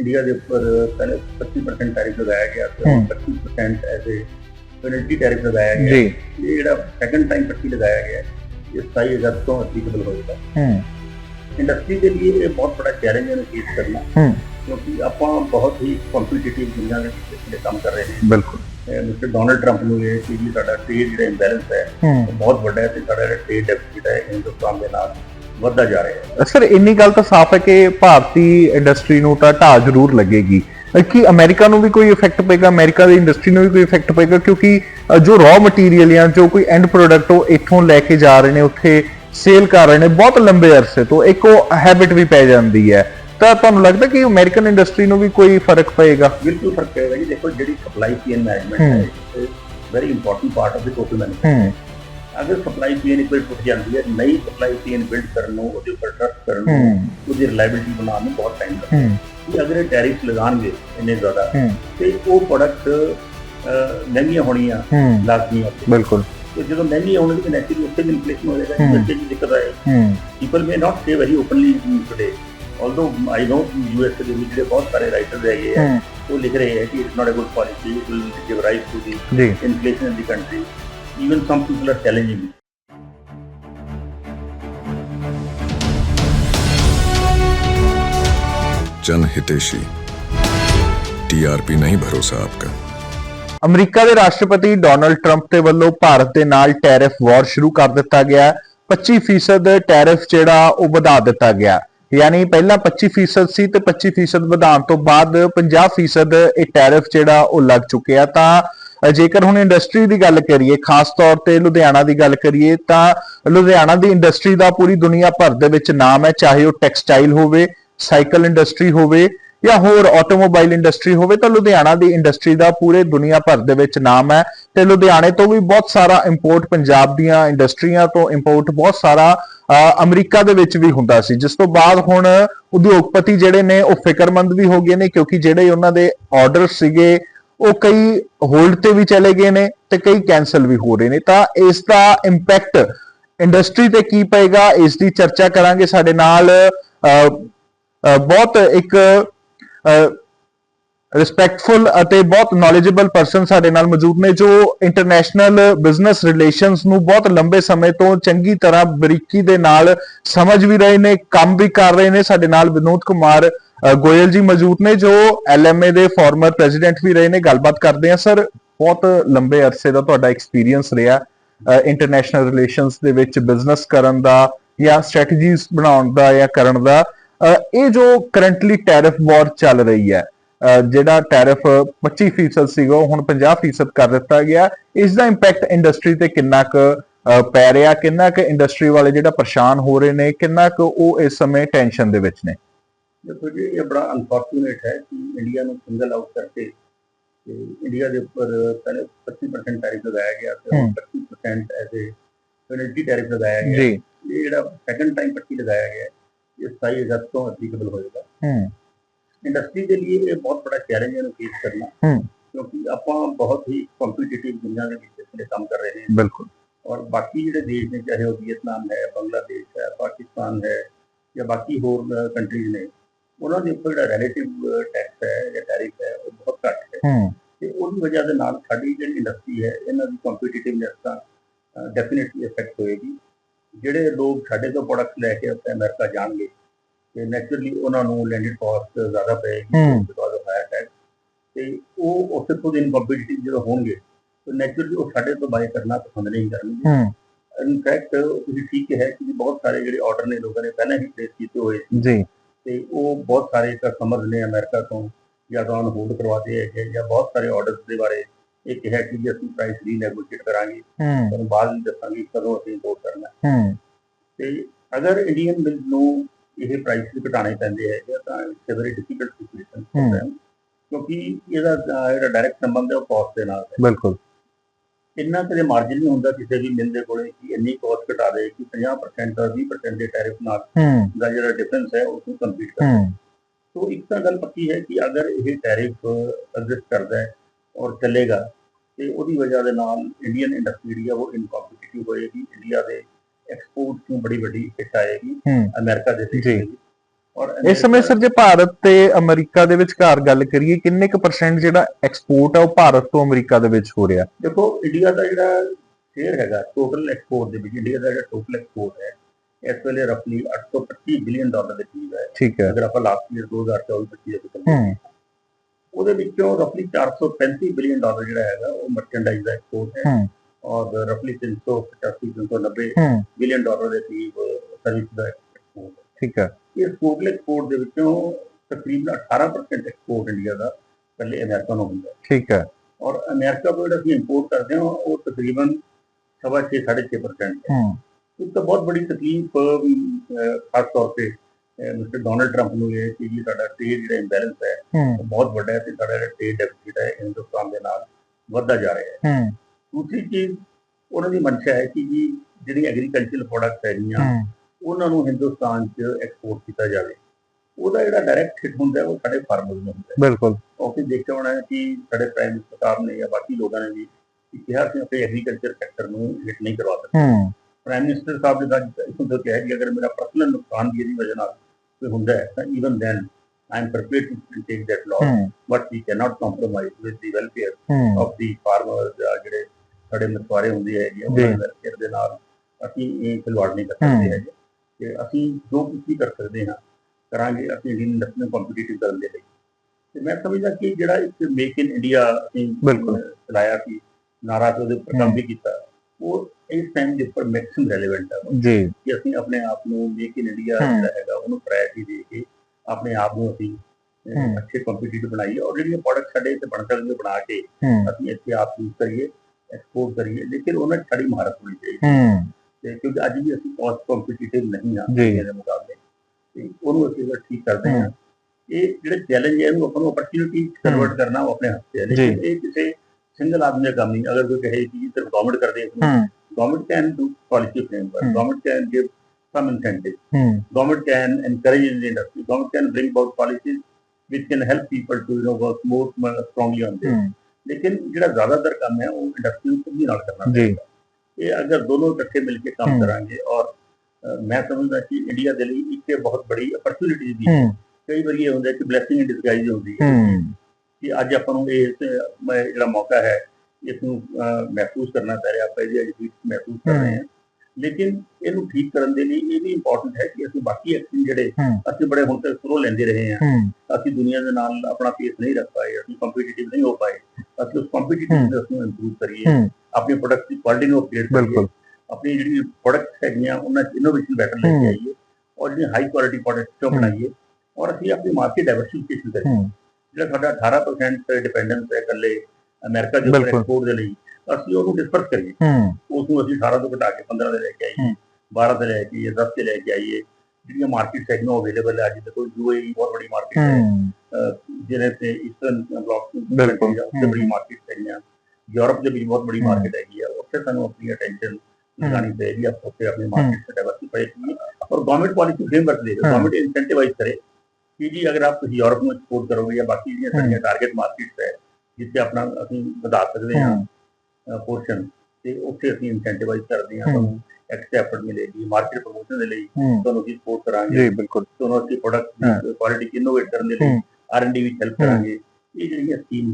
India ਦੇ ਉੱਪਰ ਪਹਿਲੇ 25% ਟੈਰਿਫ ਲਗਾਇਆ ਗਿਆ ਤੇ ਹਮ। 25% ਐਸੇ ਪੈਨਲਟੀ ਟੈਰਿਫ ਲਗਾਇਆ ਗਿਆ। ਜੀ। ਇਹ ਜਿਹੜਾ ਸੈਕੰਡ ਟਾਈਮ 25 ਲਗਾਇਆ ਗਿਆ ਇਹ 27 ਅਗਸਤ ਤੋਂ ਐਪਲੀਕੇਬਲ ਹੋਏਗਾ ਹੂੰ ਇੰਡਸਟਰੀ ਦੇ ਲਈ ਇਹ ਬਹੁਤ ਬੜਾ ਚੈਲੰਜ ਹੈ ਫੇਸ ਕਰਨਾ। ਹੂੰ। ਕਿਉਂਕਿ ਆਪਾਂ ਬਹੁਤ ਹੀ ਕੰਪੀਟੀਟਿਵ ਦੁਨੀਆ ਦੇ ਵਿੱਚ ਕੰਮ ਕਰ ਰਹੇ ਹਾਂ। ਬਿਲਕੁਲ। ਮਿਸਟਰ ਡੋਨਲਡ ਟਰੰਪ ਨੂੰ ਇਹ ਕਿ ਸਾਡਾ ਟ੍ਰੇਡ ਜਿਹੜਾ ਇੰਬੈਲੈਂਸ ਹੈ ਬਹੁਤ ਵੱਡਾ ਹੈ ਤੇ ਸਾਡਾ ਟ੍ਰੇਡ ਡੈਫਿਸਿਟ ਹੈ ਹਿੰਦੁਸਤਾਨ ਦੇ ਨਾਲ। ਵੱਧਦਾ ਜਾ ਰਿਹਾ ਹੈ। ਸਰ ਇੰਨੀ ਗੱਲ ਤਾਂ ਸਾਫ਼ ਹੈ ਕਿ ਭਾਰਤੀ ਇੰਡਸਟਰੀ ਨੂੰ ਤਾਂ ਢਾਹ ਜ਼ਰੂਰ ਲੱਗੇਗੀ। ਕੀ ਅਮਰੀਕਾ ਨੂੰ ਵੀ ਕੋਈ ਇਫੈਕਟ ਪਏਗਾ? ਅਮਰੀਕਾ ਦੀ ਇੰਡਸਟਰੀ ਨੂੰ ਵੀ ਕੋਈ ਇਫੈਕਟ ਪਏਗਾ? ਕਿਉਂਕਿ ਜੋ ਰॉ ਮਟੀਰੀਅਲ ਜਾਂ ਜੋ ਕੋਈ ਐਂਡ ਪ੍ਰੋਡਕਟ ਉਹ ਇੱਥੋਂ ਲੈ ਕੇ ਜਾ ਰਹੇ ਨੇ ਉੱਥੇ ਸੇਲ ਕਰ ਰਹੇ ਨੇ ਬਹੁਤ ਲੰਬੇ ਅਰਸੇ ਤੋਂ ਇੱਕ ਉਹ ਹੈਬਿਟ ਵੀ ਪੈ ਜਾਂਦੀ ਹੈ। ਤਾਂ ਤੁਹਾਨੂੰ ਲੱਗਦਾ ਕਿ ਅਮਰੀਕਨ ਇੰਡਸਟਰੀ ਨੂੰ ਵੀ ਕੋਈ ਫ਼ਰਕ ਪਏਗਾ? ਬਿਲਕੁਲ ਫ਼ਰਕ ਹੈ ਜੀ। ਦੇਖੋ ਜਿਹੜੀ ਸਪਲਾਈ ਚੇਨ ਮੈਨੇਜਮੈਂਟ ਹੈ। Very important part of the total management ਅਗਰ ਸਪਲਾਈ ਚੇਨ ਇੱਕ ਵਾਰ ਟੁੱਟ ਜਾਂਦੀ ਹੈ ਨਈ ਸਪਲਾਈ ਚੇਨ ਬਿਲਡ ਕਰਨ ਨੂੰ ਉਹਦੇ ਉੱਪਰ ਟਰਸਟ ਕਰਨ ਨੂੰ ਉਹਦੀ ਰਿਲਾਇਬਿਲਿਟੀ ਬਣਾਉਣ ਨੂੰ ਬਹੁਤ ਟਾਈਮ ਲੱਗਦਾ। ਹੂੰ। ਕਿ ਅਗਰ ਇਹ ਟੈਰਿਫ ਲਗਾਉਣਗੇ ਇੰਨੇ ਜ਼ਿਆਦਾ ਤੇ ਉਹ ਪ੍ਰੋਡਕਟ ਮਹਿੰਗੀਆਂ ਹੋਣੀਆਂ ਲਾਜ਼ਮੀ ਹੈ ਬਿਲਕੁਲ। ਤੇ ਜਦੋਂ ਮਹਿੰਗੀ ਹੋਣਗੇ ਤਾਂ ਨੈਚੁਰਲੀ ਉੱਥੇ ਵੀ ਇਨਫਲੇਸ਼ਨ ਹੋ ਜਾਏਗਾ। ਬੱਚੇ ਦੀ ਦਿੱਕਤ ਆਏਗੀ। people may not say very openly today although i know us ਦੇ ਵਿੱਚ ਬਹੁਤ ਸਾਰੇ ਰਾਈਟਰਸ ਹੈਗੇ ਆ ਉਹ ਲਿਖ ਰਹੇ ਹੈ ਕਿ it's not a good policy it will give rise to the inflation in the country even some people are challenging it. ਜਨ ਹਿਤੇਸ਼ੀ ਟੀਆਰਪੀ ਨਹੀਂ ਭਰੋਸਾ ਆਪਕਾ ਅਮਰੀਕਾ ਦੇ ਰਾਸ਼ਟਰਪਤੀ ਡੋਨਲਡ ਟਰੰਪ ਦੇ ਵੱਲੋਂ ਭਾਰਤ ਦੇ ਨਾਲ ਟੈਰਿਫ ਵਾਰ ਸ਼ੁਰੂ ਕਰ ਦਿੱਤਾ ਗਿਆ 25% ਟੈਰਿਫ ਜਿਹੜਾ ਉਹ ਵਧਾ ਦਿੱਤਾ ਗਿਆ ਯਾਨੀ ਪਹਿਲਾਂ 25% ਸੀ ਤੇ 25% ਵਧਾਉਣ ਤੋਂ ਬਾਅਦ 50% ਇਹ ਟੈਰਿਫ ਜਿਹੜਾ ਉਹ ਲੱਗ ਚੁੱਕਿਆ ਤਾਂ ਜੇਕਰ ਹੁਣ ਇੰਡਸਟਰੀ ਦੀ ਗੱਲ ਕਰੀਏ, ਖਾਸ ਤੌਰ ਤੇ ਲੁਧਿਆਣਾ ਦੀ ਗੱਲ ਕਰੀਏ, ਤਾਂ ਲੁਧਿਆਣਾ ਦੀ ਇੰਡਸਟਰੀ ਦਾ ਪੂਰੀ ਦੁਨੀਆ ਭਰ ਦੇ ਵਿੱਚ ਨਾਮ ਹੈ, ਚਾਹੇ ਉਹ ਟੈਕਸਟਾਈਲ ਹੋਵੇ ਸਾਈਕਲ ਇੰਡਸਟਰੀ ਹੋਵੇ ਜਾਂ ਹੋਰ ਆਟੋਮੋਬਾਈਲ ਇੰਡਸਟਰੀ ਹੋਵੇ, ਤਾਂ ਲੁਧਿਆਣਾ ਦੀ ਇੰਡਸਟਰੀ ਦਾ ਪੂਰੇ ਦੁਨੀਆ ਭਰ ਦੇ ਵਿੱਚ ਨਾਮ ਹੈ। ਤੇ ਲੁਧਿਆਣੇ ਤੋਂ ਵੀ ਬਹੁਤ ਸਾਰਾ ਇੰਪੋਰਟ ਪੰਜਾਬ ਦੀਆਂ ਇੰਡਸਟਰੀਆਂ ਤੋਂ ਇੰਪੋਰਟ ਬਹੁਤ ਸਾਰਾ ਅਮਰੀਕਾ ਦੇ ਵਿੱਚ ਵੀ ਹੁੰਦਾ ਸੀ। ਜਿਸ ਤੋਂ ਬਾਅਦ ਹੁਣ ਉਦਯੋਗਪਤੀ ਜਿਹੜੇ ਨੇ, ਉਹ ਫਿਕਰਮੰਦ ਵੀ ਹੋ ਗਏ ਨੇ, ਕਿਉਂਕਿ ਜਿਹੜੇ ਉਹਨਾਂ ਦੇ ਆਰਡਰ ਸੀਗੇ ਉਹ ਕਈ ਹੋਲਡ ਤੇ ਵੀ ਚਲੇ ਗਏ ਨੇ ਤੇ ਕਈ ਕੈਨਸਲ ਵੀ ਹੋ ਰਹੇ ਨੇ। ਤਾਂ ਇਸ ਦਾ ਇੰਪੈਕਟ ਇੰਡਸਟਰੀ ਤੇ ਕੀ ਪਏਗਾ ਇਸ ਦੀ ਚਰਚਾ ਕਰਾਂਗੇ ਸਾਡੇ ਨਾਲ। ਬਹੁਤ ਇੱਕ ਰਿਸਪੈਕਟਫੁਲ ਅਤੇ ਬਹੁਤ ਨੌਲੇਜੇਬਲ ਪਰਸਨ ਸਾਡੇ ਨਾਲ ਮੌਜੂਦ ਨੇ, ਜੋ ਇੰਟਰਨੈਸ਼ਨਲ ਬਿਜ਼ਨਸ ਰਿਲੇਸ਼ਨਸ ਨੂੰ ਬਹੁਤ ਲੰਬੇ ਸਮੇਂ ਤੋਂ ਚੰਗੀ ਤਰ੍ਹਾਂ ਬਰੀਕੀ ਦੇ ਨਾਲ ਸਮਝ ਵੀ ਰਹੇ ਨੇ, ਕੰਮ ਵੀ ਕਰ ਰਹੇ ਨੇ ਸਾਡੇ ਨਾਲ ਵਿਨੋਦ ਕੁਮਾਰ ਗੋਇਲ ਜੀ ਮੌਜੂਦ ਨੇ ਜੋ ਐਲਐਮਏ ਦੇ ਫਾਰਮਰ ਪ੍ਰੈਜ਼ੀਡੈਂਟ ਵੀ ਰਹੇ ਨੇ, ਗੱਲਬਾਤ ਕਰਦੇ ਆ ਸਰ ਬਹੁਤ ਲੰਬੇ ਅਰਸੇ ਦਾ ਤੁਹਾਡਾ ਐਕਸਪੀਰੀਅੰਸ ਰਿਹਾ ਇੰਟਰਨੈਸ਼ਨਲ ਰਿਲੇਸ਼ਨਸ ਦੇ ਵਿੱਚ ਬਿਜ਼ਨਸ ਕਰਨ ਦਾ ਜਾਂ ਸਟ੍ਰੈਟਜੀਜ਼ ਬਣਾਉਣ ਦਾ ਜਾਂ ਕਰਨ ਦਾ। ਇਹ ਜੋ ਕਰੰਟਲੀ ਟੈਰਿਫ ਵਾਰ ਚੱਲ ਰਹੀ ਹੈ ਜਿਹੜਾ ਟੈਰਿਫ 25% ਸੀਗਾ, ਉਹ ਹੁਣ 50% ਕਰ ਦਿੱਤਾ ਗਿਆ। ਇਸ ਦਾ ਇੰਪੈਕਟ ਇੰਡਸਟਰੀ ਤੇ ਕਿੰਨਾ ਕੁ ਪੈ ਰਿਹਾ, ਕਿੰਨਾ ਕੁ ਇੰਡਸਟਰੀ ਵਾਲੇ ਜਿਹੜਾ ਪਰੇਸ਼ਾਨ ਹੋ ਰਹੇ ਨੇ, ਕਿੰਨਾ ਕੁ ਉਹ ਇਸ ਸਮੇਂ ਟੈਨਸ਼ਨ ਦੇ ਵਿੱਚ ਨੇ? ਦੇਖੋ ਜੀ ਇਹ ਬੜਾ ਅਨਫੋਰਚੂਨੇਟ ਹੈ ਕਿ ਇੰਡੀਆ ਨੂੰ ਸਿੰਗਲ ਆਊਟ ਕਰਕੇ ਤੇ ਇੰਡੀਆ ਦੇ ਉੱਪਰ ਪਹਿਲੇ 25% ਟੈਰਿਫ ਲਗਾਇਆ ਗਿਆ ਤੇ ਹਮ। 25% ਐਸੇ ਪੈਨਲਟੀ ਟੈਰਿਫ ਲਗਾਇਆ ਗਿਆ ਜੀ ਇਹ ਜਿਹੜਾ ਸੈਕੰਡ ਟਾਈਮ 25 ਲਗਾਇਆ ਗਿਆ ਹੈ, ਇਹ 27 ਅਗਸਤ ਤੋਂ ਐਪਲੀਕੇਬਲ ਹੋਏਗਾ ਹੂੰ ਇੰਡਸਟਰੀ ਦੇ ਲਈ ਇਹ ਬਹੁਤ ਬੜਾ ਚੈਲੰਜ ਹੈ ਨੂੰ ਫੇਸ ਕਰਨਾ ਹੂੰ ਕਿਉਂਕਿ ਆਪਾਂ ਬਹੁਤ ਹੀ ਕੰਪੀਟੀਟਿਵ ਦੁਨੀਆ ਦੇ ਵਿੱਚ ਇਸ ਵੇਲੇ ਕੰਮ ਕਰ ਰਹੇ ਹਾਂ ਬਿਲਕੁਲ ਔਰ ਬਾਕੀ ਜਿਹੜੇ ਦੇਸ਼ ਨੇ ਚਾਹੇ ਉਹ ਵੀਅਤਨਾਮ ਹੈ ਬੰਗਲਾਦੇਸ਼ ਹੈ ਪਾਕਿਸਤਾਨ ਹੈ ਉਹਨਾਂ ਦੇ ਉੱਪਰ ਜਿਹੜਾ ਰਿਲੇਟਿਵ ਟੈਕਸ ਹੈ ਜਾਂ ਟੈਰਿਫ ਹੈ ਉਹ ਬਹੁਤ ਘੱਟ ਹੈ। ਹੂੰ। ਤੇ ਉਹਦੀ ਵਜ੍ਹਾ ਦੇ ਨਾਲ ਸਾਡੀ ਜਿਹੜੀ ਇੰਡਸਟਰੀ ਹੈ ਇਹਨਾਂ ਦੀ ਕੰਪੀਟੀਟਿਵਨੈਸ ਦਾ ਡੈਫੀਨਿਟਲੀ ਇਫੈਕਟ ਹੋਏਗੀ। ਜਿਹੜੇ ਲੋਕ ਸਾਡੇ ਤੋਂ ਪ੍ਰੋਡਕਟ ਲੈ ਕੇ ਉੱਥੇ ਅਮਰੀਕਾ ਜਾਣਗੇ ਤੇ ਨੈਚੁਰਲੀ ਉਹਨਾਂ ਨੂੰ ਲੈਂਡਡ ਕਾਸਟ ਜ਼ਿਆਦਾ ਪਏਗੀ। ਬਿਕਾਜ਼ ਆਫ ਹਾਇਰ ਟੈਕਸ ਤੇ ਉਹ ਉੱਥੇ ਖੁਦ ਇਨਕੰਪੀਟਿਟਿਵ ਜਦੋਂ ਹੋਣਗੇ ਤਾਂ ਨੈਚੁਰਲੀ ਉਹ ਸਾਡੇ ਤੋਂ ਬਾਈ ਕਰਨਾ ਪਸੰਦ ਨਹੀਂ ਕਰਨਗੇ। ਹੂੰ। ਇਨਫੈਕਟ ਤੁਸੀਂ ਠੀਕ ਕਿਹਾ ਕਿ ਬਹੁਤ ਸਾਰੇ ਜਿਹੜੇ ਆਰਡਰ ਨੇ ਲੋਕਾਂ ਨੇ ਪਹਿਲਾਂ ਹੀ ਪਲੇਸ ਕੀਤੇ ਹੋਏ ਸੀ। ਜੀ। ਤੇ ਉਹ ਬਹੁਤ ਸਾਰੇ ਕਸਟਮਰਸ ਨੇ ਅਮਰੀਕਾ ਤੋਂ ਜਾਂ ਤਾਂ ਹੋਲਡ ਕਰਵਾਦੇ ਹੈਗੇ ਜਾਂ ਬਹੁਤ ਸਾਰੇ ਆਰਡਰਸ ਦੇ ਬਾਰੇ ਇਹ ਕਿਹਾ ਕਿ ਅਸੀਂ ਪ੍ਰਾਈਸ ਰੀਨੈਗੋਸ਼ੀਏਟ ਕਰਾਂਗੇ। ਹੂੰ। ਤੁਹਾਨੂੰ ਬਾਅਦ ਵਿੱਚ ਦੱਸਾਂਗੇ ਕਦੋਂ ਅਸੀਂ ਇੰਪੋਰਟ ਕਰਨਾ ਹੈ। ਹੂੰ। ਤੇ ਅਗਰ ਇੰਡੀਅਨ ਮਿਲ ਨੂੰ ਇਹ ਪ੍ਰਾਈਸ ਘਟਾਣੇ ਪੈਂਦੇ ਹੈਗੇ ਤਾਂ ਇਟਸ ਵੈਰੀ ਡਿਫਿਕਲਟ ਸਿਚੁਏਸ਼ਨ। ਕਿਉਂਕਿ ਇਹਦਾ ਜਿਹੜਾ ਡਾਇਰੈਕਟ ਸੰਬੰਧ ਹੈ ਉਹ ਕਾਸਟ ਦੇ ਨਾਲ ਹੈ। ਬਿਲਕੁਲ। ਇੰਨਾ ਕਦੇ ਮਾਰਜਨ ਨਹੀਂ ਹੁੰਦਾ ਕਿਸੇ ਵੀ ਮਿਲ ਦੇ ਕੋਲੇ ਕਿ ਇੰਨੀ ਕਾਸਟ ਘਟਾ ਦੇ ਕਿ 50% ਔਰ 20% ਦੇ ਟੈਰਿਫ ਨਾਲ ਦਾ ਜਿਹੜਾ ਡਿਫਰੈਂਸ ਹੈ ਉਸ ਨੂੰ ਕੰਪਲੀਟ ਕਰ ਸੋ ਇੱਕ ਤਾਂ ਗੱਲ ਪੱਕੀ ਹੈ ਕਿ ਅਗਰ ਇਹ ਟੈਰਿਫ ਐਗਜ਼ਿਸਟ ਕਰਦਾ ਹੈ ਔਰ ਚੱਲੇਗਾ ਤੇ ਉਹਦੀ ਵਜ੍ਹਾ ਦੇ ਨਾਲ ਇੰਡੀਅਨ ਇੰਡਸਟਰੀ ਜਿਹੜੀ ਆ ਉਹ ਇਨਕੰਪੀਟਿਵ ਹੋਏਗੀ। ਇੰਡੀਆ ਦੇ ਐਕਸਪੋਰਟਸ ਨੂੰ ਬੜੀ ਵੱਡੀ ਹਿੱਟ ਆਏਗੀ? ਅਮਰੀਕਾ ਦੇ ਦੇਸ਼। ਦੇ ਔਰ ਇਸ ਸਮੇਂ ਸਰ ਜੇ ਭਾਰਤ ਤੇ ਅਮਰੀਕਾ ਦੇ ਵਿਚਕਾਰ ਗੱਲ ਕਰੀਏ ਕਿੰਨੇ ਕੁ ਪਰਸੈਂਟ ਜਿਹੜਾ ਐਕਸਪੋਰਟ ਹੈ ਉਹ ਭਾਰਤ ਤੋਂ ਅਮਰੀਕਾ ਦੇ ਵਿੱਚ ਹੋ ਰਿਹਾ? ਦੇਖੋ ਇੰਡੀਆ ਦਾ ਜਿਹੜਾ ਸ਼ੇਅਰ ਹੈਗਾ ਟੋਟਲ ਐਕਸਪੋਰਟ ਦੇ ਵਿੱਚ ਇੰਡੀਆ ਦਾ ਜਿਹੜਾ ਟੋਟਲ ਐਕਸਪੋਰਟ ਹੈ ਇਸ ਵੇਲੇ ਰਫਲੀ 825 ਬਿਲੀਅਨ ਡਾਲਰ ਦੇ ਕਰੀਬ ਹੈ। ਠੀਕ ਹੈ। ਅਗਰ ਆਪਾਂ ਲਾਸਟ ਈਅਰ 2024-25 ਦੇ ਵਿੱਚ ਹੂੰ। ਉਹਦੇ ਵਿੱਚੋਂ ਰਫਲੀ 435 ਬਿਲੀਅਨ ਡਾਲਰ ਜਿਹੜਾ ਹੈਗਾ ਉਹ ਮਰਚੈਂਡਾਈਜ਼ ਦਾ ਐਕਸਪੋਰਟ ਹੈ। ਔਰ ਰਫਲੀ 385 390 ਹੂੰ। ਬਿਲੀਅਨ ਡਾਲਰ ਦੇ ਕਰੀਬ ਸਰਵਿਸ ਦਾ ਐਕਸਪੋਰਟ ਹੈ। ਠੀਕ ਹੈ ਇਸ ਟੋਟਲ ਐਕਸਪੋਰਟ ਦੇ ਵਿੱਚੋਂ ਤਕਰੀਬਨ 18% ਐਕਸਪੋਰਟ ਇੰਡੀਆ ਦਾ ਇਕੱਲੇ ਅਮਰੀਕਾ ਨੂੰ ਹੁੰਦਾ ਠੀਕ ਹੈ। ਔਰ ਅਮਰੀਕਾ ਤੋਂ ਜਿਹੜਾ ਅਸੀਂ ਇੰਪੋਰਟ ਕਰਦੇ ਹਾਂ ਉਹ ਤਕਰੀਬਨ ਸਵਾ ਛੇ ਸਾਢੇ ਛੇ percent ਹੈ। ਹੂੰ। ਇੱਕ ਤਾਂ ਬਹੁਤ ਬੜੀ ਤਕਲੀਫ ਖਾਸ ਤੌਰ ਤੇ ਮਿਸਟਰ ਡੋਨਲਡ ਟਰੰਪ ਨੂੰ ਇਹ ਕਿ ਜੀ ਸਾਡਾ ਟ੍ਰੇਡ ਜਿਹੜਾ ਇੰਬੈਲੈਂਸ ਹੈ ਉਹ ਬਹੁਤ ਵੱਡਾ ਹੈ ਤੇ ਸਾਡਾ ਜਿਹੜਾ ਟ੍ਰੇਡ ਡੈਫਿਸਿਟ ਹੈ ਹਿੰਦੁਸਤਾਨ ਦੇ ਨਾਲ ਵੱਧਦਾ ਜਾ ਰਿਹਾ ਹੈ। ਹੂੰ। ਦੂਸਰੀ ਚੀਜ਼ ਉਹਨਾਂ ਦੀ ਮਨਸ਼ਾ ਹੈ ਕਿ ਜੀ ਜਿਹੜੀ ਐਗਰੀਕਲਚਰਲ ਪ੍ਰੋਡਕਟਸ ਹੈਗੀਆਂ ਉਹਨਾਂ ਨੂੰ ਹਿੰਦੁਸਤਾਨ 'ਚ ਐਕਸਪੋਰਟ ਕੀਤਾ ਜਾਵੇ। ਉਹਦਾ ਜਿਹੜਾ ਡਾਇਰੈਕਟ ਹਿੱਟ ਹੁੰਦਾ ਉਹ ਸਾਡੇ ਫਾਰਮਰਸ ਨੂੰ ਹੁੰਦਾ। ਬਿਲਕੁਲ। ਕਿਉਂਕਿ ਦੇਖਿਆ ਹੋਣਾ ਹੈ ਕਿ ਸਾਡੇ ਪ੍ਰਾਈਮ ਮਿਨਿਸਟਰ ਸਾਹਿਬ ਨੇ ਜਾਂ ਬਾਕੀ ਲੋਕਾਂ ਨੇ ਵੀ ਕਿ ਕਿਹਾ ਕਿ ਆਪਣੇ ਐਗਰੀਕਲਚਰ ਸੈਕਟਰ ਨੂੰ ਹਿੱਟ ਨਹੀਂ ਕਰਵਾ ਸਕਦੇ। ਪ੍ਰਾਈਮ ਮਿਨਿਸਟਰ ਸਾਹਿਬ ਨੇ ਤਾਂ ਇਸਨੂੰ ਤੋਂ ਕਿਹਾ ਕਿ ਅਗਰ ਮੇਰਾ ਪਰਸਨਲ ਨੁਕਸਾਨ ਵੀ ਇਹਦੀ ਵਜ੍ਹਾ ਨਾਲ ਕੋਈ ਹੁੰਦਾ ਹੈ ਤਾਂ even then I am prepared to take that loss ਹੂੰ। but we cannot compromise with the welfare ਹੂੰ। of the farmers ਜਿਹੜੇ ਸਾਡੇ ਮਛੁਆਰੇ ਹੁੰਦੇ ਹੈਗੇ। ਉਹਨਾਂ ਦੇ ਦੇ ਨਾਲ ਅਸੀਂ ਇਹ ਖਿਲਵਾੜ ਨਹੀਂ ਕਰ ਸਕਦੇ। ਹੈਗੇ। ਤੇ ਅਸੀਂ ਜੋ ਕੁਝ ਵੀ ਕਰ ਸਕਦੇ ਹਾਂ ਕਰਾਂਗੇ ਅਸੀਂ ਇੰਡੀਅਨ ਇੰਡਸਟਰੀ ਨੂੰ ਕੰਪੀਟੀਟਿਵ ਕਰਨ ਦੇ ਲਈ ਤੇ ਮੈਂ ਸਮਝਦਾ ਕਿ ਜਿਹੜਾ ਇੱਕ ਮੇਕ ਇਨ ਇੰਡੀਆ ਅਸੀਂ ਬਿਲਕੁਲ। ਚਲਾਇਆ ਸੀ ਨਾਰਾ ਤੇ ਉਹਦੇ ਉੱਪਰ ਕੰਮ। ਵੀ ਕੀਤਾ ਉਹ ਇਸ ਟਾਈਮ ਦੇ ਉੱਪਰ ਮੈਕਸਿਮਮ ਰੈਲੇਵੈਂਟ ਹੈ ਜੀ ਕਿ ਅਸੀਂ ਆਪਣੇ ਆਪ ਨੂੰ ਮੇਕ ਇਨ ਇੰਡੀਆ। ਜਿਹੜਾ ਹੈਗਾ ਉਹਨੂੰ ਪ੍ਰਾਇੋਰਟੀ ਦੇ ਕੇ ਆਪਣੇ ਆਪ ਨੂੰ ਅਸੀਂ। ਅੱਛੇ ਕੰਪੀਟੀਟਿਵ ਬਣਾਈਏ ਔਰ ਜਿਹੜੀਆਂ ਪ੍ਰੋਡਕਟ ਸਾਡੇ ਇੱਥੇ ਬਣ ਸਕਦੇ ਬਣਾ ਕੇ ਅਸੀਂ ਇੱਥੇ ਆਪ ਯੂਜ਼ ਕਰੀਏ ਐਕਸਪੋਰਟ ਕਰੀਏ ਲੇਕਿਨ ਉਹਨਾਂ 'ਚ ਸਾਡੀ ਮਹਾਰਤ ਹੋਣੀ ਚਾਹੀਦੀ ਕਿਉਂਕਿ ਅੱਜ ਵੀ ਅਸੀਂ ਕੋਸਟ ਕੰਪੀਟੀਟਿਵ ਨਹੀਂ ਹਾਂ ਦੁਨੀਆ ਦੇ ਮੁਕਾਬਲੇ ਤੇ ਉਹਨੂੰ ਅਸੀਂ ਅਗਰ ਠੀਕ ਕਰਦੇ ਹਾਂ ਇਹ ਜਿਹੜੇ ਚੈਲੰਜ ਹੈ ਇਹਨੂੰ ਆਪਾਂ ਨੂੰ ਓਪਰਚ्युनिटी ਕਨਵਰਟ ਕਰਨਾ ਉਹ ਆਪਣੇ ਹੱਥ ਤੇ ਹੈ ਲੇਕਿਨ ਇਹ ਕਿਸੇ ਸਿੰਗਲ ਆਦਮੀ ਦਾ ਕੰਮ ਨਹੀਂ ਅਗਰ ਕੋਈ ਕਹੇ ਕਿ ਸਿਰਫ ਗਵਰਨਮੈਂਟ ਕਰਦੇ ਇਸ ਨੂੰ government can do policy framework government can give some incentive. Hmm. Government can encourage in the industry. Government can bring about policies which can help people to you know work more strongly on this. Hmm. लेकिन जो ज़्यादातर काम है वो industry को भी not करना चाहिए ਇਹ ਅਗਰ ਦੋਨੋਂ ਇਕੱਠੇ ਮਿਲ ਕੇ ਕੰਮ। ਕਰਾਂਗੇ ਔਰ ਮੈਂ ਸਮਝਦਾ ਕਿ ਇੰਡੀਆ ਦੇ ਲਈ ਇੱਕ ਬਹੁਤ ਬੜੀ ਅਪਰਚੂਨਿਟੀ ਵੀ ਹੈ। ਕਈ ਵਾਰੀ ਇਹ ਹੁੰਦਾ ਕਿ ਬਲੇਸਿੰਗ ਇਨ ਡਿਸਗਾਈਜ਼ ਹੁੰਦੀ ਹੈ। ਕਿ ਅੱਜ ਆਪਾਂ ਨੂੰ ਇਹ ਜਿਹੜਾ ਮੌਕਾ ਹੈ ਇਸ ਨੂੰ ਮਹਿਸੂਸ ਕਰਨਾ ਪੈ ਰਿਹਾ ਆਪਾਂ ਇਹਦੀ ਅਜੀਬ ਮਹਿਸੂਸ ਕਰ ਰਹੇ ਹਾਂ। ਲੇਕਿਨ ਇਹਨੂੰ ਠੀਕ ਕਰਨ ਦੇ ਲਈ ਇਹ ਵੀ ਇੰਪੋਰਟੈਂਟ ਹੈ ਕਿ ਅਸੀਂ ਬਾਕੀ ਐਕਸ਼ਨ ਜਿਹੜੇ। ਅਸੀਂ ਬੜੇ ਹੁਣ ਤੱਕ ਥਰੋ ਲੈਂਦੇ ਰਹੇ ਹਾਂ। ਅਸੀਂ ਦੁਨੀਆ ਦੇ ਨਾਲ ਆਪਣਾ ਪੇਸ ਨਹੀਂ ਰੱਖ ਪਾਏ ਅਸੀਂ ਕੰਪੀਟੀਟਿਵ ਨਹੀਂ ਹੋ ਪਾਏ। ਅਸੀਂ ਉਸ ਕੰਪੀਟੀਟਿਵਨੈਸ ਨੂੰ ਇੰਪਰੂਵ ਕਰੀਏ ਆਪਣੀ ਪ੍ਰੋਡਕਟ ਦੀ ਕੁਆਲਿਟੀ ਨੂੰ ਅਪਡੇਟ ਕਰੀਏ। ਆਪਣੀ ਜਿਹੜੀ ਪ੍ਰੋਡਕਟਸ ਹੈਗੀਆਂ ਉਹਨਾਂ 'ਚ ਇਨੋਵੇਸ਼ਨ ਬੈਟਰ ਲੈ। ਕੇ ਆਈਏ ਔਰ ਜਿਹੜੀ ਹਾਈ ਕੁਆਲਿਟੀ ਪ੍ਰੋਡਕਟਸ ਹਮ। ਬਣਾਈਏ ਔਰ ਅਸੀਂ ਆਪਣੀ ਮਾਰਕੀਟ ਡਾਈਵਰਸਿਫਿਕੇਸ਼ਨ ਕਰੀਏ। ਜਿਹੜਾ ਸਾਡਾ 18% ਡਿਪੈਂਡੈਂਸ ਹੈ ਇਕੱਲੇ ਅਮਰੀਕਾ ਦੇ। ਐਕਸਪੋਰਟ ਦੇ ਲਈ ਅਸੀਂ ਉਹਨੂੰ ਡਿਸਪਰਸ ਕਰੀਏ ਹੂੰ ਉਸ ਨੂੰ ਅਸੀਂ 18 ਤੋਂ ਘਟਾ ਕੇ 15 ਤੇ ਲੈ ਕੇ ਆਈਏ ਹਮ। 12 ਤੇ ਲੈ ਕੇ ਆਈਏ 10 ਤੇ ਲੈ ਕੇ ਆਈਏ ਜਿਹੜੀਆਂ ਮਾਰਕੀਟ ਹੈਗੀਆਂ ਉਹ ਅਵੇਲੇਬਲ ਹੈ ਅੱਜ ਦੇਖੋ ਯੂਏਈ ਬਹੁਤ ਬੜੀ ਮਾਰਕੀਟ ਹੈ ਹੂੰ ਜਿਹਦੇ ਤੇ ਈਸਟਰਨ ਬਲੌਕ ਬਿਲਕੁਲ। ਉੱਥੇ ਬੜੀ ਮਾਰਕੀਟ ਹੈਗੀਆਂ ਯੂਰਪ ਦੇ ਵਿੱਚ ਬਹੁਤ ਬੜੀ ਹਮ। ਮਾਰਕੀਟ ਹੈਗੀ ਆ ਉੱਥੇ ਸਾਨੂੰ ਆਪਣੀ ਅਟੈਂਸ਼ਨ ਲਗਾਣੀ ਪਏਗੀ ਆਪਾਂ ਉੱਥੇ ਆਪਣੀ ਮਾਰਕੀਟ ਤੇ ਡਿਵਰਸਿਫਾਈ ਕਰੀਏ ਔਰ ਗਵਰਨਮੈਂਟ ਪਾਲਿਸੀ ਫਰੇਮਵਰਕ ਦੇ ਹਮ। ਗਵਰਨਮੈਂਟ ਇਨਸੈਂਟੀਵਾਈਜ਼ ਕਰੇ ਕਿ ਜੀ ਅਗਰ ਆਪ ਤੁਸੀਂ ਯੂਰਪ ਨੂੰ ਪੋਰਸ਼ਨ ਤੇ ਉੱਥੇ ਅਸੀਂ ਇਨਸੈਂਟੀਵਾਈਜ਼ ਕਰਦੇ ਹਾਂ। ਤੁਹਾਨੂੰ ਐਫਰਟ ਮਿਲੇਗੀ ਮਾਰਕੀਟ ਪ੍ਰਮੋਸ਼ਨ ਦੇ ਲਈ ਤੁਹਾਨੂੰ ਅਸੀਂ ਸਪੋਰਟ ਕਰਾਂਗੇ। ਜੀ ਬਿਲਕੁਲ। ਤੁਹਾਨੂੰ ਅਸੀਂ ਪ੍ਰੋਡਕਟ। ਦੀ ਕੁਆਲਿਟੀ ਇਨੋਵੇਟ ਕਰਨ ਦੇ ਲਈ। ਆਰ&ਡੀ ਵਿੱਚ ਹੈਲਪ। ਕਰਾਂਗੇ। ਇਹ ਜਿਹੜੀਆਂ ਸਕੀਮ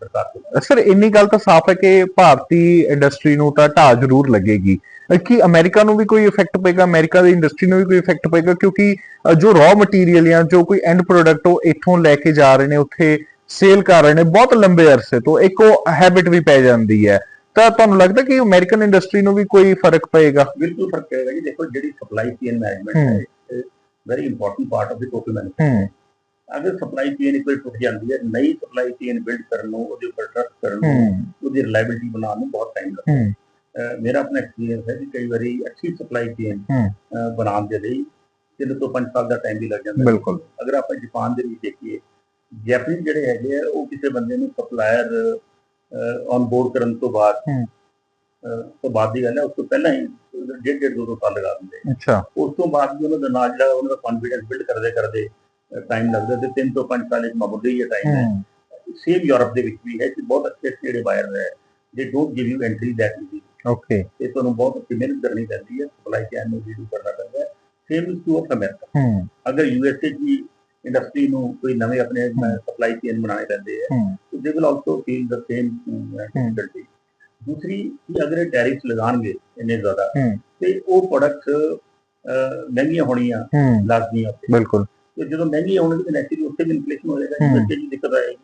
ਸਰਕਾਰ ਸਰ ਇੰਨੀ ਗੱਲ ਤਾਂ ਸਾਫ਼ ਹੈ ਕਿ ਭਾਰਤੀ ਇੰਡਸਟਰੀ ਨੂੰ ਤਾਂ ਢਾਹ ਜ਼ਰੂਰ ਲੱਗੇਗੀ। ਕੀ ਅਮਰੀਕਾ ਨੂੰ ਵੀ ਕੋਈ ਇਫੈਕਟ ਪਏਗਾ? ਅਮਰੀਕਾ ਦੀ ਇੰਡਸਟਰੀ ਨੂੰ ਵੀ ਕੋਈ ਇਫੈਕਟ ਪਏਗਾ? ਕਿਉਂਕਿ ਜੋ ਰॉ ਮਟੀਰੀਅਲ ਜਾਂ ਜੋ ਕੋਈ ਐਂਡ ਪ੍ਰੋਡਕਟ ਉਹ ਇੱਥੋਂ ਲੈ ਕੇ ਜਾ ਰਹੇ ਨੇ ਉੱਥੇ ਸੇਲ ਕਰ ਰਹੇ ਨੇ ਬਹੁਤ ਲੰਬੇ ਅਰਸੇ ਤੋਂ ਇੱਕ ਉਹ ਹੈਬਿਟ ਵੀ ਪੈ ਜਾਂਦੀ ਹੈ। ਤਾਂ ਤੁਹਾਨੂੰ ਲੱਗਦਾ ਕਿ ਅਮਰੀਕਨ ਇੰਡਸਟਰੀ ਨੂੰ ਵੀ ਕੋਈ ਫ਼ਰਕ ਪਏਗਾ? ਬਿਲਕੁਲ ਫ਼ਰਕ ਪਏਗਾ ਜੀ। ਦੇਖੋ ਜਿਹੜੀ ਸਪਲਾਈ ਚੇਨ ਮੈਨੇਜਮੈਂਟ ਹੈ। Very important part of the total ਹੂੰ। ਅਗਰ ਸਪਲਾਈ ਚੇਨ ਇੱਕ ਵਾਰ ਟੁੱਟ ਜਾਂਦੀ ਹੈ ਨਈ ਸਪਲਾਈ ਚੇਨ ਬਿਲਡ ਕਰਨ ਨੂੰ ਉਹਦੇ ਉੱਪਰ ਟਰਸਟ ਕਰਨ ਨੂੰ ਉਹਦੀ ਰਿਲਾਇਬਿਲਿਟੀ ਬਣਾਉਣ ਨੂੰ ਬਹੁਤ ਟਾਈਮ ਲੱਗਦਾ। ਮੇਰਾ ਆਪਣਾ ਐਕਸਪੀਰੀਅੰਸ ਹੈ ਕਿ ਕਈ ਵਾਰੀ ਅੱਛੀ ਸਪਲਾਈ ਚੇਨ ਬਣਾਉਣ ਦੇ ਲਈ ਤਿੰਨ ਤੋਂ ਪੰਜ ਸਾਲ ਦਾ ਟਾਈਮ ਵੀ ਲੱਗ ਜਾਂਦਾ ਹੈ। ਬਿਲਕੁਲ। ਅਗਰ ਆਪਾਂ ਜਾਪਾਨ ਦੇ ਵਿੱਚ ਦੇਖੀਏ ਜੈਪਨੀਜ਼ ਜਿਹੜੇ ਹੈਗੇ ਆ ਉਹ ਕਿਸੇ ਬੰਦੇ ਨੂੰ ਸਪਲਾਇਰ ਔਨ ਬੋਰਡ ਕਰਨ ਤੋਂ ਬਾਅਦ ਤੋਂ ਬਾਅਦ ਦੀ ਗੱਲ ਹੈ ਉਸ ਤੋਂ ਪਹਿਲਾਂ ਹੀ ਡੇਢ ਡੇਢ ਦੋ ਦੋ ਸਾਲ ਲਗਾ ਦਿੰਦੇ। ਅੱਛਾ। ਉਸ ਤੋਂ ਬਾਅਦ ਵੀ ਉਹਨਾਂ ਦਾ ਨਾਲ ਜਿਹੜਾ ਉਹਨਾਂ ਦਾ ਕੌਨਫੀਡੈਂਸ ਬਿਲਡ ਕਰਦੇ ਕਰਦੇ ਟਾਈਮ ਲੱਗਦਾ ਤੇ ਤਿੰਨ ਤੋਂ ਪੰਜ ਸਾਲ ਇੱਕ ਮਾਮੂਲੀ ਜਿਹਾ ਟਾਈਮ ਹੈ। ਸੇਮ ਯੂਰਪ ਦੇ ਵਿੱਚ ਵੀ ਹੈ ਕਿ ਬਹੁਤ ਅੱਛੇ ਜਿਹੜੇ ਬਾਇਰ ਹੈ they don't give you entry that easy okay ਤੇ ਤੁਹਾਨੂੰ ਬਹੁਤ ਅੱਛੀ ਮਿਹਨਤ ਕਰਨੀ ਪੈਂਦੀ ਹੈ ਸਪਲਾਈ ਚੇਨ ਨੂੰ ਰੀਡੂ ਕਰਨਾ ਪੈਂਦਾ ਹੈ। ਸੇਮ ਟੂ ਆਫ ਅਮਰੀਕਾ ਅਗਰ ਯੂਐਸਏ ਦੀ ਇੰਡਸਟਰੀ ਨੂੰ ਕੋਈ ਨਵੇਂ ਆਪਣੇ ਸਪਲਾਈ ਚੇਨ ਬਣਾਉਣੇ ਪੈਂਦੇ they will also feel the same uh, difficulty ਦੂਸਰੀ ਕਿ ਅਗਰ ਇਹ ਟੈਰਿਫਸ ਲਗਾਉਣਗੇ ਇੰਨੇ ਜ਼ਿਆਦਾ ਤੇ ਉਹ ਪ੍ਰੋਡਕਟਸ ਮਹਿੰਗੀਆਂ ਹੋਣੀਆਂ ਲਾਜ਼ਮੀ ਉੱਥੇ। ਬਿਲਕੁਲ। ਤੇ ਜਦੋਂ ਮਹਿੰਗੀਆਂ ਹੋਣਗੇ ਤਾਂ ਨੈਚੁਰਲੀ ਉੱਥੇ ਵੀ ਇਨਫਲੇਸ਼ਨ ਹੋ ਜਾਏਗਾ। ਯੂਐਸਏ ਦੀ ਦਿੱਕਤ ਆਏਗੀ।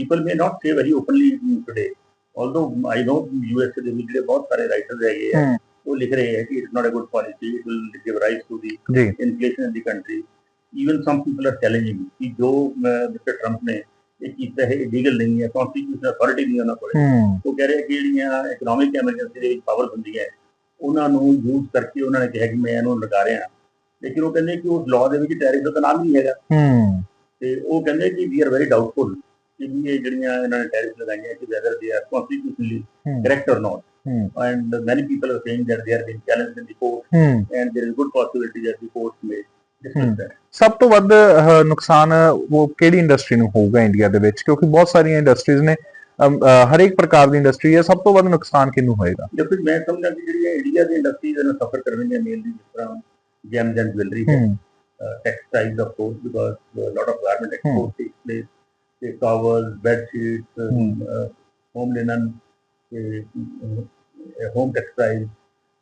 people may not say very openly today although i know us ਦੇ ਵਿੱਚ ਬਹੁਤ ਸਾਰੇ ਰਾਈਟਰਸ ਹੈਗੇ ਆ ਉਹ ਲਿਖ ਰਹੇ ਹੈ ਕਿ it's not a good policy it will give rise to the inflation in the country even some people are challenging ਕਿ ਜੋ ਮਿਸਟਰ ਟਰੰਪ ਨੇ ਇਹ ਕੀਤਾ ਹੈ ਇਲੀਗਲ ਨਹੀਂ ਹੈ ਕਨਸਟੀਟਿਊਸ਼ਨਲ ਅਥਾਰਟੀ ਨਹੀਂ ਉਹਨਾਂ ਕੋਲ ਉਹ ਕਹਿ ਰਹੇ ਕਿ ਜਿਹੜੀਆਂ ਇਕਨੋਮਿਕ ਐਮਰਜੈਂਸੀ ਦੇ ਵਿੱਚ ਪਾਵਰ ਹੁੰਦੀਆਂ ਹੈ, ਉਹਨਾਂ ਨੂੰ ਯੂਜ਼ ਕਰਕੇ ਉਹਨਾਂ ਨੇ ਕਿਹਾ ਕਿ ਮੈਂ ਇਹਨੂੰ ਲਗਾ ਰਿਹਾ। ਲੇਕਿਨ ਉਹ ਕਹਿੰਦੇ ਕਿ ਉਸ ਲਾਅ ਦੇ ਵਿੱਚ ਟੈਰਿਫ ਦਾ ਨਾਮ ਨਹੀਂ ਹੈਗਾ। ਹੂੰ ਤੇ ਉਹ ਕਹਿੰਦੇ ਕਿ ਵੀ ਆਰ ਵੈਰੀ ਡਾਊਟਫੁਲ ਕਿ ਇਹ ਜਿਹੜੀਆਂ ਇਹਨਾਂ ਨੇ ਟੈਰਿਫ ਲਗਾਈਆਂ ਕਿ ਵੈਦਰ ਦੇ ਆਰ ਕਨਸਟੀਟਿਊਸ਼ਨਲੀ ਹੂੰ correct or not. Hmm. And many people are saying that they are being challenged in the court, ਹੂੰ and there is good possibility that ਸਭ ਤੋਂ ਵੱਧ ਨੁਕਸਾਨ ਉਹ ਕਿਹੜੀ ਇੰਡਸਟਰੀ ਨੂੰ ਹੋਊਗਾ ਇੰਡੀਆ ਦੇ ਵਿੱਚ? ਕਿਉਂਕਿ ਬਹੁਤ ਸਾਰੀਆਂ ਇੰਡਸਟਰੀਜ਼ ਨੇ ਹਰੇਕ ਪ੍ਰਕਾਰ ਦੀ ਇੰਡਸਟਰੀ ਹੈ ਸਭ ਤੋਂ ਵੱਧ ਨੁਕਸਾਨ ਕਿਹਨੂੰ ਹੋਏਗਾ? ਦੇਖੋ ਮੈਂ ਸਮਝਦਾ ਕਿ ਜਿਹੜੀਆਂ ਇੰਡੀਆ ਦੀ ਇੰਡਸਟਰੀਜ਼ ਇਹਨਾਂ ਸਫਰ ਕਰਨਗੀਆਂ ਮੇਨਲੀ ਜਿਸ ਤਰ੍ਹਾਂ ਜੈਮਸ ਐਂਡ ਜੁਐਲਰੀ ਹੈ। Textiles of course because lot of garment. Export take place ਤੇ towels bed sheets. Home linen home textile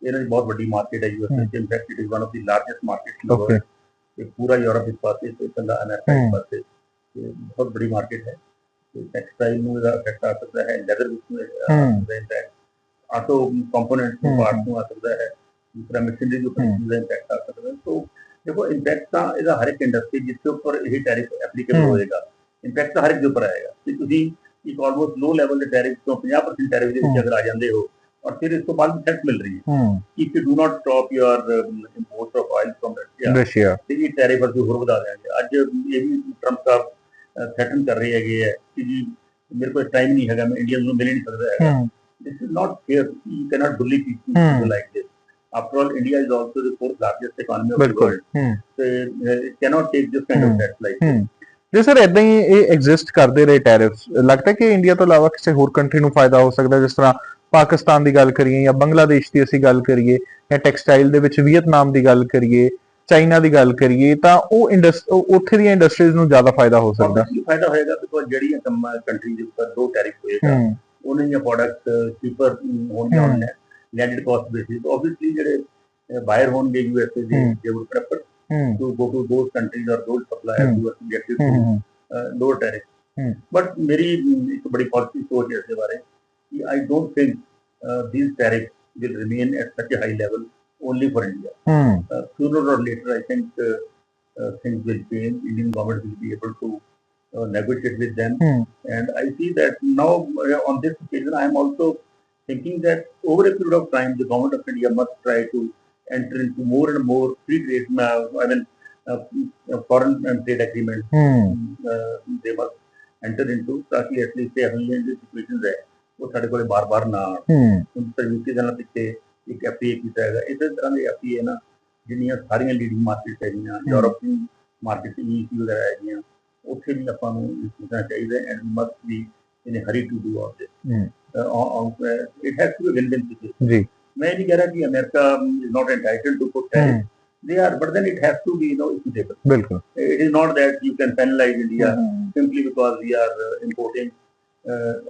ਇਹਨਾਂ ਦੀ ਬਹੁਤ ਵੱਡੀ ਮਾਰਕੀਟ ਹੈ ਯੂਐਸ ਵਿੱਚ in fact it is one of the largest market in okay ਤੇ पूरा यूरोप इस पास है स्पेशल अमेरिका इस पास हम्म। है बहुत बड़ी मार्केट है। टेक्सटाइल में इफ़ेक्ट आ सकता है लेदर गुड्स में इम्पैक्ट ऑटो कंपोनेंट्स में हम्म। पार्ट में आ सकता है दूसरा मशीनरी के ऊपर इम्पैक्ट आ सकता है। तो देखो इम्पैक्ट का ਇਹਦਾ ਹਰ ਇੱਕ ਇੰਡਸਟਰੀ ਜਿਸके ऊपर यही टैरिफ एप्लीकेबल ਹੋਏਗਾ इम्पैक्ट तो हर एक के ऊपर आएगा। कि तुम एक ऑलमोस्ट लो लेवल ਦੇ ਟੈਰਿਫ ਤੋਂ 50% ਟੈਰਿਫ ਦੇ ਵਿੱਚ ਅਗਰ ਆ ਜਾਂਦੇ ਹੋ ਔਰ ਫਿਰ ਇਸ ਤੋਂ ਬਾਅਦ ਟੈਕਸ ਮਿਲ ਰਹੀ ਹੈ if you do not 5 from Russia Russia ਤੇ ਜੀ ਟੈਰਿਫ ਅਸੀਂ ਹੋਰ ਵਧਾ ਦਿਆਂਗੇ ਅੱਜ ਇਹ ਵੀ ਟਰੰਪ ਸਾਹਿਬ ਥ੍ਰੈਟਨ ਕਰ ਰਹੇ ਹੈਗੇ ਹੈ ਕਿ ਜੀ ਮੇਰੇ ਕੋਲ ਟਾਈਮ ਨਹੀਂ ਹੈਗਾ ਮੈਂ ਇੰਡੀਅਨਸ ਨੂੰ ਮਿਲ ਨਹੀਂ ਸਕਦਾ ਹੈਗਾ this is not fair you cannot bully people hmm. like this after all india is also the fourth largest economy of the world hmm. so it cannot take this kind hmm. of threats like hmm. ਜੇ sir ਇਦਾਂ ਹੀ ਇਹ exist ਕਰਦੇ ਰਹੇ tariffs ਲੱਗਦਾ ਕਿ India ਤੋਂ ਇਲਾਵਾ ਕਿਸੇ ਹੋਰ ਕੰਟਰੀ ਨੂੰ ਫਾਇਦਾ ਹੋ ਸਕਦਾ ਜਿਸ ਤਰ੍ਹਾਂ ਪਾਕਿਸਤਾਨ ਦੀ ਗੱਲ ਕਰੀਏ ਜਾਂ ਬੰਗਲਾਦੇਸ਼ ਦੀ ਅਸੀਂ ਗੱਲ ਕਰੀਏ ਜਾਂ ਟੈਕਸਟਾਈਲ ਦੇ ਵਿੱਚ ਵੀਅਤਨਾਮ ਦੀ ਗੱਲ ਕਰੀਏ ਚਾਈਨਾ ਦੀ ਗੱਲ ਕਰੀਏ ਤਾਂ ਉਹ ਉੱਥੇ ਦੀਆਂ ਇੰਡਸਟਰੀਜ਼ ਨੂੰ ਜ਼ਿਆਦਾ ਫਾਇਦਾ ਹੋ ਸਕਦਾ ਫਾਇਦਾ ਹੋਏਗਾ ਬਿਕੋਜ਼ ਜਿਹੜੀਆਂ ਕੰਟਰੀ ਦੇ ਉੱਪਰ ਦੋ ਟੈਰਿਫ ਹੋਏਗਾ ਹੂੰ ਉਹਨਾਂ ਦੀਆਂ ਪ੍ਰੋਡਕਟਸ ਚੀਪਰ ਹੋਣਗੀਆਂ on landed cost basis obviously ਜਿਹੜੇ ਬਾਇਰ ਹੋਣਗੇ ਯੂਐਸਏ ਦੇ. ਦੇ ਵੁੱਡ ਪ੍ਰੈਫਰ ਹੂੰ to go to those countries or those suppliers Hmm. who are subjected to ਹੂੰ uh, lower tariff. Hmm. But मेरी mm, I don't think uh, these tariffs will remain at such a high level only for India. Mm. Uh, sooner or later, I think uh, uh, things will change. Indian government will be able to uh, negotiate with them. Mm. And I see that now uh, on this occasion, I am also thinking that over a period of time, the government of India must try to enter into more and more free trade, uh, I mean, uh, uh foreign uh, trade agreements. Mm. Uh, they must enter into, ताकि at least they have the situation there. ਉਹ ਸਾਡੇ ਕੋਲੇ ਬਾਰ-ਬਾਰ ਨਾ ਆਉਣ। ਹੂੰ। ਹੁਣ ਤਾਂ ਯੂਕੇ ਦੇ ਨਾਲ ਪਿੱਛੇ ਇੱਕ ਐਫਟੀਏ ਕੀਤਾ ਹੈਗਾ। ਇਸੇ ਤਰ੍ਹਾਂ ਦੇ ਐਫਟੀਏ ਨਾ ਜਿਹੜੀਆਂ ਸਾਰੀਆਂ ਲੀਡਿੰਗ ਮਾਰਕੀਟ ਹੈਗੀਆਂ ਯੂਰੋਪੀਅਨ ਮਾਰਕੀਟ ਈਸੀ ਵਗੈਰਾ ਹੈਗੀਆਂ ਉੱਥੇ ਵੀ ਆਪਾਂ ਨੂੰ ਇਹ ਸੋਚਣਾ ਚਾਹੀਦਾ and we must be in hurry to do all. This it has to be win win situation ਜੀ। ਮੈਂ ਨਹੀਂ ਕਹਿ ਰਿਹਾ ਕਿ America is not entitled to put hmm. they are but then it has to be you know equitable ਬਿਲਕੁਲ। It is not that you can penalize india ਹੂੰ। simply because we are uh, importing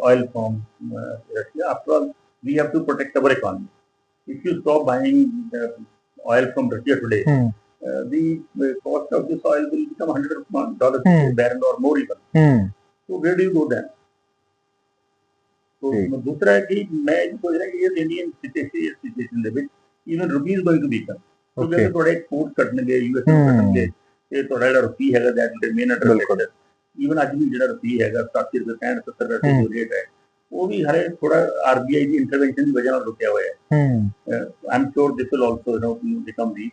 oil from uh, Russia. After all, we have to protect our economy. If you stop buying uh, oil from Russia today, ਹੂੰ uh, the uh, cost of this oil will become hundred of dollars Hmm. per barrel or more even. ਹੂੰ So where do you go then? तो ठीक. दूसरा है कि मैं ये सोच रहा कि ये इंडियन सिचुएशन ਦੇ ਵਿੱਚ even rupee is going to weaken. So Okay. ਜਦੋਂ ਤੁਹਾਡੇ ਐਕਸਪੋਰਟ ਕੱਟਣਗੇ ਯੂਐਸ ਨੂੰ Hmm. ਕੱਟਣਗੇ ਤੇ ਤੁਹਾਡਾ ਜਿਹੜਾ ਰੁਪੀ ਹੈਗਾ ਦੈਟ ਵਿਲ ਰਿਮੇਨ ਅੰਡਰ ਬਿਲਕੁਲ। ਈਵਨ ਅੱਜ ਵੀ ਜਿਹੜਾ ਰੁਪਈਆ ਹੈਗਾ 80 ਰੁਪਏ 65 70 ਰੁਪਏ ਜੋ ਰੇਟ ਹੈ ਉਹ ਵੀ ਹਰੇ ਥੋੜਾ ਆਰਬੀਆਈ ਦੀ ਇੰਟਰਵੈਂਸ਼ਨ ਦੀ ਵਜ੍ਹਾ ਨਾਲ ਰੁਕਿਆ ਹੋਇਆ ਹੈ ਹਮ I'm sure this will also you know become we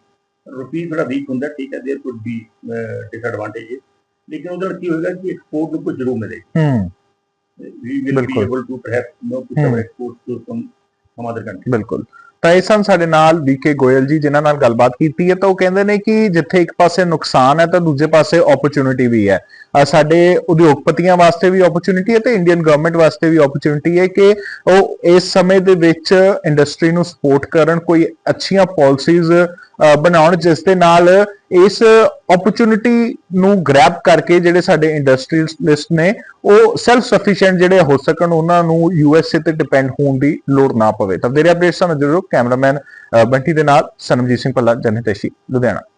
rupee ਥੋੜਾ ਵੀਕ ਹੁੰਦਾ ਠੀਕ ਹੈ देयर ਕੁਡ ਬੀ ਡਿਸਐਡਵਾਂਟੇਜ ਲੇਕਿਨ ਉਹਦੇ ਕੀ ਹੋਏਗਾ ਕਿ ਐਕਸਪੋਰਟ ਨੂੰ ਕੁਝ ਜ਼ਰੂਰ ਮਿਲੇਗੀ ਹਮ ਵੀ will be able to perhaps you know, push our exports to some, some ਤਾਂ ਇਹ ਸਾਡੇ ਨਾਲ ਵੀਕੇ ਗੋਇਲ ਜੀ, ਜਿਨ੍ਹਾਂ ਨਾਲ ਗੱਲਬਾਤ ਕੀਤੀ ਹੈ। ਤਾਂ ਉਹ ਕਹਿੰਦੇ ਨੇ ਕਿ ਜਿੱਥੇ ਇੱਕ ਪਾਸੇ ਨੁਕਸਾਨ ਹੈ, ਤਾਂ ਦੂਜੇ ਪਾਸੇ ਓਪਰਚ्युनिटी ਵੀ ਹੈ। ਸਾਡੇ ਉਦਯੋਗਪਤੀਆਂ ਵਾਸਤੇ ਵੀ ਓਪਰਚ्युनिटी ਹੈ ਤੇ ਇੰਡੀਅਨ ਗਵਰਨਮੈਂਟ ਵਾਸਤੇ ਵੀ ਓਪਰਚ्युनिटी ਹੈ ਕਿ ਉਹ ਇਸ ਸਮੇਂ ਦੇ ਵਿੱਚ ਇੰਡਸਟਰੀ ਨੂੰ ਸਪੋਰਟ ਕਰਨ, ਕੋਈ ਅੱਛੀਆਂ ਪਾਲਿਸੀਜ਼ ਬਣਾਉਣ, ਜਿਸ ਦੇ ਨਾਲ ਇਸ ਓਪਰਚੁਨਿਟੀ ਨੂੰ ਗ੍ਰੈਬ ਕਰਕੇ ਜਿਹੜੇ ਸਾਡੇ ਇੰਡਸਟਰੀਲਿਸਟ ਨੇ, ਉਹ ਸੈਲਫ ਸਫੀਸ਼ੀਐਂਟ ਜਿਹੜੇ ਹੋ ਸਕਣ, ਉਹਨਾਂ ਨੂੰ ਯੂ ਐੱਸ ਏ ਤੇ ਡਿਪੈਂਡ ਹੋਣ ਦੀ ਲੋੜ ਨਾ ਪਵੇ। ਤਾਂ ਮੇਰੇ ਅਪਡੇਟਸ ਸਾਨੂੰ ਜਰੂਰ ਕੈਮਰਾਮੈਨ ਬੰਟੀ ਦੇ ਨਾਲ ਸਨਮਜੀਤ ਸਿੰਘ ਭੱਲਾ, ਜਨਹਿਤੈਸ਼ੀ, ਲੁਧਿਆਣਾ।